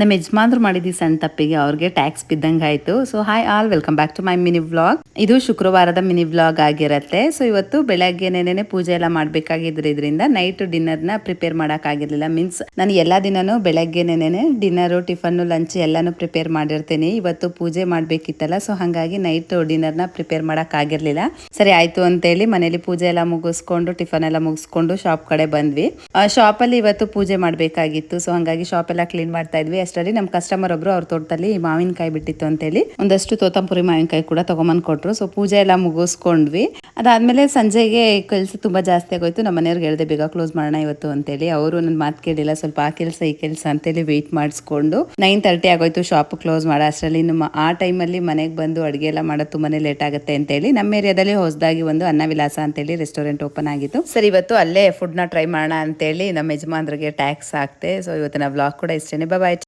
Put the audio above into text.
ನಮ್ಮ ಯಜಮಾನ್ರು ಮಾಡಿದ್ದು ಸಣ್ಣ ತಪ್ಪಿಗೆ ಅವ್ರಿಗೆ ಟ್ಯಾಕ್ಸ್ ಬಿದ್ದಂಗೆ ಆಯಿತು. So hi all welcome back to my mini vlog ಇದು ಶುಕ್ರವಾರದ ಮಿನಿ ವ್ಲಾಗ್ ಆಗಿರುತ್ತೆ. ಸೊ ಇವತ್ತು ಬೆಳಗ್ಗೆನೇನೆ ಪೂಜೆ ಎಲ್ಲ ಮಾಡಬೇಕಾಗಿದ್ದರಿಂದ ನೈಟ್ ಡಿನ್ನರ್ನ ಪ್ರಿಪೇರ್ ಮಾಡೋಕ್ಕಾಗಿರಲಿಲ್ಲ ಮೀನ್ಸ್ ನಾನು ಎಲ್ಲ ದಿನನೂ ಬೆಳಗ್ಗೆನೇನೆ ಡಿನ್ನರು ಟಿಫನ್ನು ಲಂಚ್ ಎಲ್ಲಾನು ಪ್ರಿಪೇರ್ ಮಾಡಿರ್ತೀನಿ. ಇವತ್ತು ಪೂಜೆ ಮಾಡಬೇಕಿತ್ತಲ್ಲ ಸೊ ಹಾಗಾಗಿ ನೈಟ್ ಡಿನ್ನರ್ನ ಪ್ರಿಪೇರ್ ಮಾಡೋಕ್ಕಾಗಿರಲಿಲ್ಲ ಸರಿ, ಆಯಿತು ಅಂತೇಳಿ ಮನೇಲಿ ಪೂಜೆ ಎಲ್ಲ ಮುಗಿಸ್ಕೊಂಡು ಟಿಫನ್ ಎಲ್ಲ ಮುಗಿಸ್ಕೊಂಡು ಶಾಪ್ ಕಡೆ ಬಂದ್ವಿ. ಶಾಪಲ್ಲಿ ಇವತ್ತು ಪೂಜೆ ಮಾಡಬೇಕಾಗಿತ್ತು. ಸೊ ಹಾಗಾಗಿ ಶಾಪ್ ಎಲ್ಲ ಕ್ಲೀನ್ ಮಾಡ್ತಾ ಇದ್ವಿ. ಅಷ್ಟರಲ್ಲಿ ನಮ್ಮ ಕಸ್ಟಮರ್ ಒಬ್ರು ಅವ್ರ ತೋಟದಲ್ಲಿ ಮಾವಿನಕಾಯಿ ಬಿಟ್ಟಿತ್ತು ಅಂತೇಳಿ. ಒಂದಷ್ಟು ತೋತಂಪುರಿ ಮಾವಿನಕಾಯಿ ಕೂಡ ತಗೊಂಬಂದ್ ಕೊಟ್ರು. ಸೊ ಪೂಜೆ ಎಲ್ಲ ಮುಗಿಸ್ಕೊಂಡ್ವಿ. ಅದಾದ್ಮೇಲೆ ಸಂಜೆಗೆ ಕೆಲಸ ತುಂಬಾ ಜಾಸ್ತಿ ಆಗೋಯ್ತು. ನಮ್ಮ ಮನೆಯವ್ರಿಗೆ ಹೇಳಿದೆ, ಬೇಗ ಕ್ಲೋಸ್ ಮಾಡೋಣ ಇವತ್ತು ಅಂತೇಳಿ. ಅವರು ನನ್ನ ಮಾತು ಕೇಳಿಲ್ಲ. ಸ್ವಲ್ಪ ಆ ಕೆಲಸ, ಈ ಕೆಲಸ ಅಂತೇಳಿ ವೆಯ್ಟ್ ಮಾಡಿಸ್ಕೊಂಡು ನೈನ್ ತರ್ಟಿ ಆಗೋಯ್ತು. ಶಾಪ್ ಕ್ಲೋಸ್ ಮಾಡೋ. ಅಷ್ಟರಲ್ಲಿ ನಮ್ಮ ಆ ಟೈಮಲ್ಲಿ ಮನೆಗೆ ಬಂದು ಅಡುಗೆ ಎಲ್ಲ ಮಾಡೋದು ತುಂಬಾನೇ ಲೇಟ್ ಆಗುತ್ತೆ ಅಂತೇಳಿ ನಮ್ಮ ಏರಿಯಾದಲ್ಲಿ ಹೊಸದಾಗಿ ಒಂದು ಅನ್ನ ವಿಲಾಸ ಅಂತೇಳಿ ರೆಸ್ಟೋರೆಂಟ್ ಓಪನ್ ಆಗಿತ್ತು. ಸರ್, ಇವತ್ತು ಅಲ್ಲೇ ಫುಡ್ನ ಟ್ರೈ ಮಾಡೋಣ ಅಂತೇಳಿ ನಮ್ಮ ಯಜಮಾನ್ರಿಗೆ ಟ್ಯಾಕ್ಸ್ ಹಾಕ್ತೆ. ಸೊ ಇವತ್ತಿನ ವ್ಲಾಗ್ ಕೂಡ ಇಷ್ಟೇನೆ. ಬಾಯ್